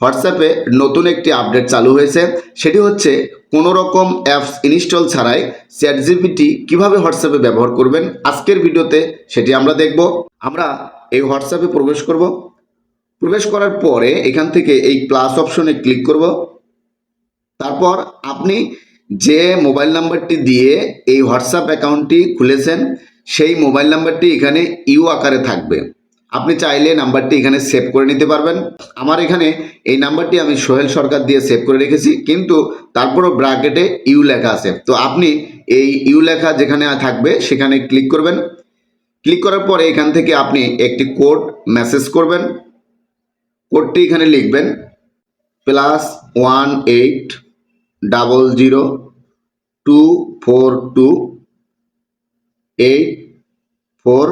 হোয়াটসঅ্যাপে নতুন একটি আপডেট চালু হয়েছে। সেটি হচ্ছে কোনো রকম অ্যাপস ইনস্টল ছাড়াই চ্যাট জিপিটি কীভাবে হোয়াটসঅ্যাপে ব্যবহার করবেন? আজকের ভিডিওতে সেটি আমরা দেখব। আমরা এই হোয়াটসঅ্যাপে প্রবেশ করব। প্রবেশ করার পরে এখান থেকে এই প্লাস অপশনে ক্লিক করব। তারপর আপনি যে মোবাইল নাম্বারটি দিয়ে এই হোয়াটসঅ্যাপ অ্যাকাউন্টটি খুলেছেন, সেই মোবাইল নাম্বারটি এখানে ইউ আকারে থাকবে। আপনি চাইলে নাম্বারটি এখানে সেভ করে নিতে পারবেন। আমার এখানে এই নাম্বারটি আমি সোহেল সরকার দিয়ে সেভ করে রেখেছি, কিন্তু তারপরও ব্র্যাকেটে ইউ লেখা আছে। তো আপনি এই ইউ লেখা যেখানে থাকবে সেখানে ক্লিক করবেন। ক্লিক করার পরে এখান থেকে আপনি একটি কোড মেসেজ করবেন। কোডটি এখানে লিখবেন plus one eight double zero two four two eight four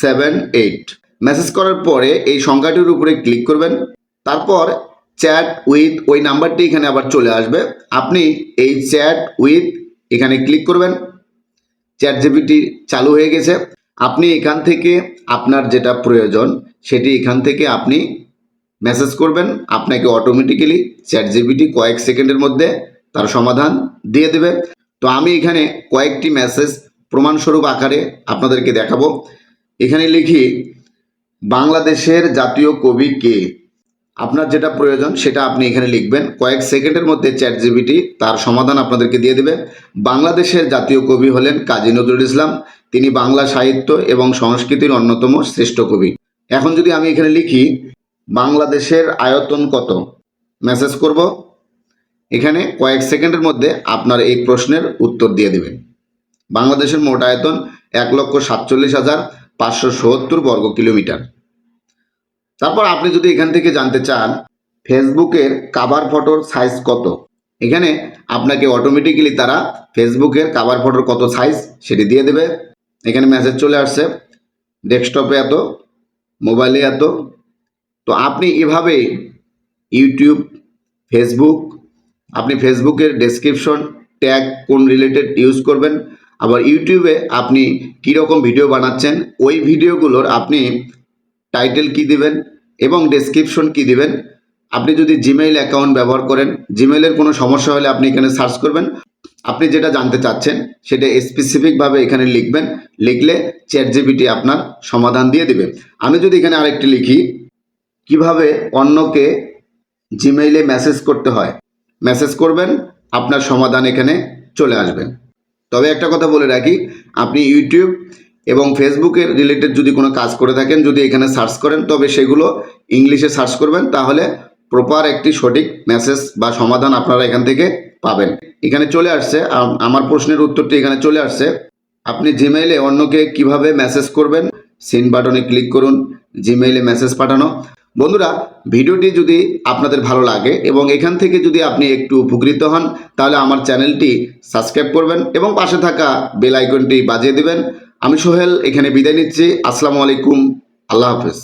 seven eight. Message করার পরে এই সংখ্যাটির উপরে ক্লিক করবেন। তারপর চ্যাট উইথ ওই নাম্বারটি এখানে আবার চলে আসবে। আপনি এই চ্যাট উইথ এখানে ক্লিক করবেন। চ্যাট জিপিটি চালু হয়ে গেছে। আপনি এখান থেকে আপনার যেটা প্রয়োজন, সেটি এখান থেকে আপনি মেসেজ করবেন। আপনাকে অটোমেটিক্যালি চ্যাট জিপিটি কয়েক সেকেন্ডের মধ্যে তার সমাধান দিয়ে দেবে। তো আমি এখানে কয়েকটি মেসেজ প্রমাণস্বরূপ আকারে আপনাদেরকে দেখাবো। এখানে লিখি বাংলাদেশের জাতীয় কবি কে? আপনার যেটা প্রয়োজন সেটা আপনি এখানে লিখবেন। কয়েক সেকেন্ডের মধ্যে চ্যাট জিবিটি তার সমাধান আপনাদেরকে দিয়ে দেবে। বাংলাদেশের জাতীয় কবি হলেন কাজী নজরুল ইসলাম। তিনি বাংলা সাহিত্য এবং সংস্কৃতির অন্যতম শ্রেষ্ঠ কবি। এখন যদি আমি এখানে লিখি, বাংলাদেশের আয়তন কত? মেসেজ করব। এখানে কয়েক সেকেন্ডের মধ্যে আপনার এই প্রশ্নের উত্তর দিয়ে দেবেন। বাংলাদেশের মোট আয়তন এক লক্ষ সাতচল্লিশ হাজার পাঁচশো সত্তর বর্গ কিলোমিটার। তারপর আপনি যদি এখান থেকে জানতে চান, ফেসবুকের কাভার ফটোর সাইজ কত? এখানে আপনাকে অটোমেটিক্যালি তারা ফেসবুকের কাভার ফটোর কত সাইজ সেটি দিয়ে দেবে। এখানে মেসেজ চলে আসছে ডেস্কটপে এত মোবাইলে এত। তো আপনি এভাবে ইউটিউব ফেসবুক আপনি ফেসবুকের ডেসক্রিপশন ট্যাগ কোন রিলেটেড ইউজ করবেন, আবার ইউটিউবে আপনি কীরকম ভিডিও বানাচ্ছেন, ওই ভিডিওগুলোর আপনি টাইটেল কি দিবেন এবং ডেসক্রিপশন কি দিবেন? আপনি যদি জিমেইল অ্যাকাউন্ট ব্যবহার করেন জিমেইলের কোনো সমস্যা হলে আপনি এখানে সার্চ করবেন। আপনি যেটা জানতে চাচ্ছেন, সেটা স্পেসিফিকভাবে এখানে লিখবেন। লিখলে চ্যাট জিবিটি আপনার সমাধান দিয়ে দেবে। আমি যদি এখানে আরেকটি লিখি, কীভাবে অন্যকে জিমেইলে মেসেজ করতে হয়? মেসেজ করবেন, আপনার সমাধান এখানে চলে আসবেন তবে একটা কথা বলে রাখি, আপনি ইউটিউব এবং ফেসবুকের রিলেটেড যদি কোনো কাজ করে থাকেন, যদি এখানে সার্চ করেন, তবে সেগুলো ইংলিশে সার্চ করবেন, তাহলে প্রপার একটি সঠিক মেসেজ বা সমাধান আপনারা এখান থেকে পাবেন। এখানে চলে আসছে আমার প্রশ্নের উত্তরটি এখানে চলে আসছে। আপনি জিমেইলে অন্যকে কীভাবে মেসেজ করবেন সিন বাটনে ক্লিক করুন জিমেইলে মেসেজ পাঠানো। বন্ধুরা, ভিডিওটি যদি আপনাদের ভালো লাগে এবং এখান থেকে যদি আপনি একটু উপকৃত হন, তাহলে আমার চ্যানেলটি সাবস্ক্রাইব করবেন এবং পাশে থাকা বেল আইকনটি বাজিয়ে দিবেন। আমি সোহেল, এখানে বিদায় নিচ্ছি। আসসালামু আলাইকুম। আল্লাহ হাফেজ।